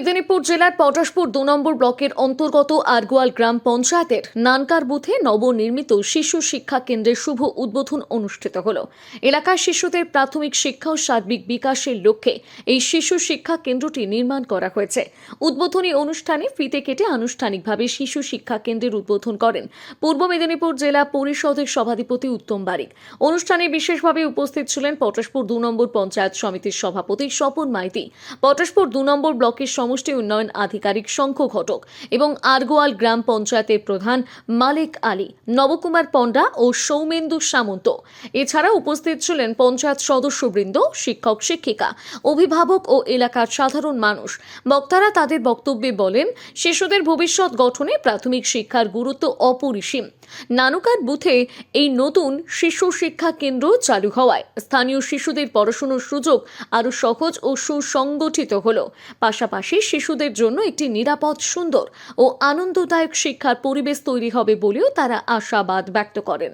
মেদিনীপুর জেলার পটাশপুর দু নম্বর ব্লকের অন্তর্গত আরগোয়াল গ্রাম পঞ্চায়েতের নানকার বুথে নবনির্মিত শিশু শিক্ষা কেন্দ্রের শুভ উদ্বোধন অনুষ্ঠিত হল। এলাকার শিশুদের প্রাথমিক শিক্ষা ও সার্বিক বিকাশের লক্ষ্যে এই শিশু শিক্ষা কেন্দ্রটি নির্মাণ করা হয়েছে। উদ্বোধনী অনুষ্ঠানে ফিতে কেটে আনুষ্ঠানিকভাবে শিশু শিক্ষা কেন্দ্রের উদ্বোধন করেন পূর্ব মেদিনীপুর জেলা পরিষদের সভাধিপতি উত্তম বারিক। অনুষ্ঠানে বিশেষভাবে উপস্থিত ছিলেন পটাশপুর দু নম্বর পঞ্চায়েত সমিতির সভাপতি স্বপন মাইতি। পটাশপুর দু নম্বর ব্লকের সমষ্টি উন্নয়ন আধিকারিক শঙ্খ ঘটক এবং আরগোয়াল গ্রাম পঞ্চায়েতের প্রধান মালিক আলী, নবকুমার পণ্ডা ও সৌমেন্দু সামন্ত। এছাড়া উপস্থিত ছিলেন পঞ্চায়েত সদস্যবৃন্দ, শিক্ষক, শিক্ষিকা, অভিভাবক ও এলাকার সাধারণ মানুষ। বক্তারা তাদের বক্তব্যে বলেন, শিশুদের ভবিষ্যৎ গঠনে প্রাথমিক শিক্ষার গুরুত্ব অপরিসীম। নানুকার বুথে এই নতুন শিশু শিক্ষা কেন্দ্র চালু হওয়ায় স্থানীয় শিশুদের পড়াশুনোর সুযোগ আরও সহজ ও সুসংগঠিত হল। পাশাপাশি শিশুদের জন্য একটি নিরাপদ, সুন্দর ও আনন্দদায়ক শিক্ষার পরিবেশ তৈরি হবে বলেও তারা আশাবাদ ব্যক্ত করেন।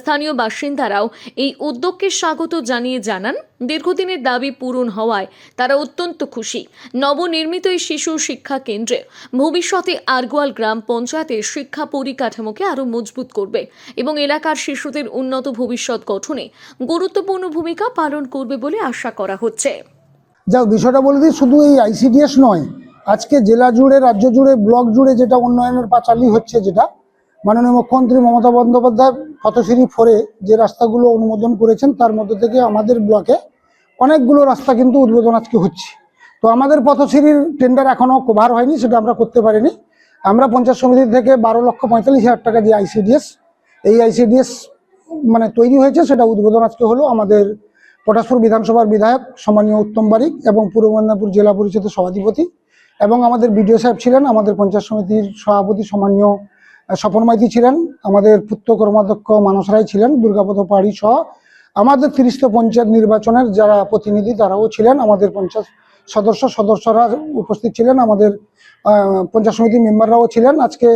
স্থানীয় বাসিন্দারাও এই উদ্যোগকে স্বাগত জানিয়ে জানান। দীর্ঘদিনের দাবি পূরণ হওয়ায় তারা অত্যন্ত খুশি। নবনির্মিত এই শিশু শিক্ষা কেন্দ্রে ভবিষ্যতে আরগোয়াল গ্রাম পঞ্চায়েতের শিক্ষা পরিকাঠামোকে আরও মজবুত করবে এবং এলাকার শিশুদের উন্নত ভবিষ্যৎ গঠনে গুরুত্বপূর্ণ ভূমিকা পালন করবে বলে আশা করা হচ্ছে। যাক বিষয়টা বলে দিই, শুধু এই আইসিডিএস নয়, আজকে জেলা জুড়ে, রাজ্য জুড়ে, ব্লক জুড়ে যেটা উন্নয়নের পাঁচালি হচ্ছে যেটা, মাননীয় মুখ্যমন্ত্রী মমতা বন্দ্যোপাধ্যায় পথশ্রী ফোরে যে রাস্তাগুলো অনুমোদন করেছেন, তার মধ্যে থেকে আমাদের ব্লকে অনেকগুলো রাস্তা কিন্তু উদ্বোধন আজকে হচ্ছে। তো আমাদের পথশ্রীর টেন্ডার এখনও কভার হয়নি, সেটা আমরা করতে পারিনি। আমরা পঞ্চায়েত সমিতি থেকে বারো লক্ষ পঁয়তাল্লিশ হাজার টাকা দিয়ে আইসিডিএস এই আইসিডিএস মানে তৈরি হয়েছে, সেটা উদ্বোধন আজকে হলো আমাদের পটাশপুর বিধানসভার বিধায়ক, সম্মানীয় উত্তম বারিক এবং পূর্ব মেদিনীপুর জেলা পরিষদের সভাধিপতি এবং আমাদের বিডিও সাহেব ছিলেন, আমাদের পঞ্চায়েত সমিতির সভাপতি সম্মানীয় স্বপন মাইতি ছিলেন, আমাদের পুত্র কর্মাধ্যক্ষ মানস রায় ছিলেন, দুর্গাপদ পাহাড়ি সহ আমাদের তিরিশটা পঞ্চায়েত নির্বাচনের যারা প্রতিনিধি তারাও ছিলেন, আমাদের পঞ্চায়েত সদস্য সদস্যরা উপস্থিত ছিলেন, আমাদের পঞ্চায়েত সমিতির মেম্বাররাও ছিলেন, আজকে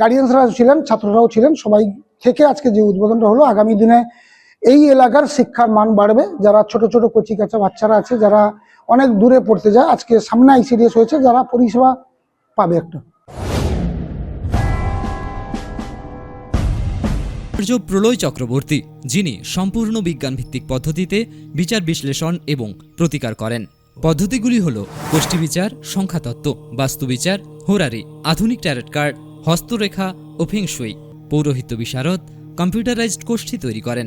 গার্ডিয়ানসরাও ছিলেন, ছাত্ররাও ছিলেন, সবাই থেকে আজকে যে উদ্বোধনটা হলো, আগামী দিনে এই এলাকার শিক্ষার মান বাড়বে। যারা ছোট ছোট কচি কাঁচা বাচ্চারা আছে, যারা অনেক দূরে পড়তে যায়, আজকে সামনে আইসিডিএস হয়েছে, যারা পরিষেবা পাবে একটা। প্রলয় চক্রবর্তী, যিনি সম্পূর্ণ বিজ্ঞানভিত্তিক পদ্ধতিতে বিচার বিশ্লেষণ এবং প্রতিকার করেন। পদ্ধতিগুলি হল গোষ্ঠী বিচার সংখ্যাতত্ত্ব বাস্তুবিচার হোরারি, আধুনিক ট্যারেট কার্ড, হস্তরেখা ও ফেংশুই পৌরোহিত্য বিশারদ, কম্পিউটারাইজড গোষ্ঠী তৈরি করেন।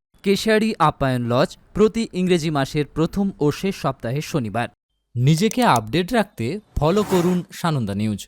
কেশিয়ারি আপ্যায়ন লজ প্রতি ইংরেজি মাসের প্রথম ও শেষ সপ্তাহে শনিবার। নিজেকে আপডেট রাখতে ফলো করুন সানন্দা নিউজ।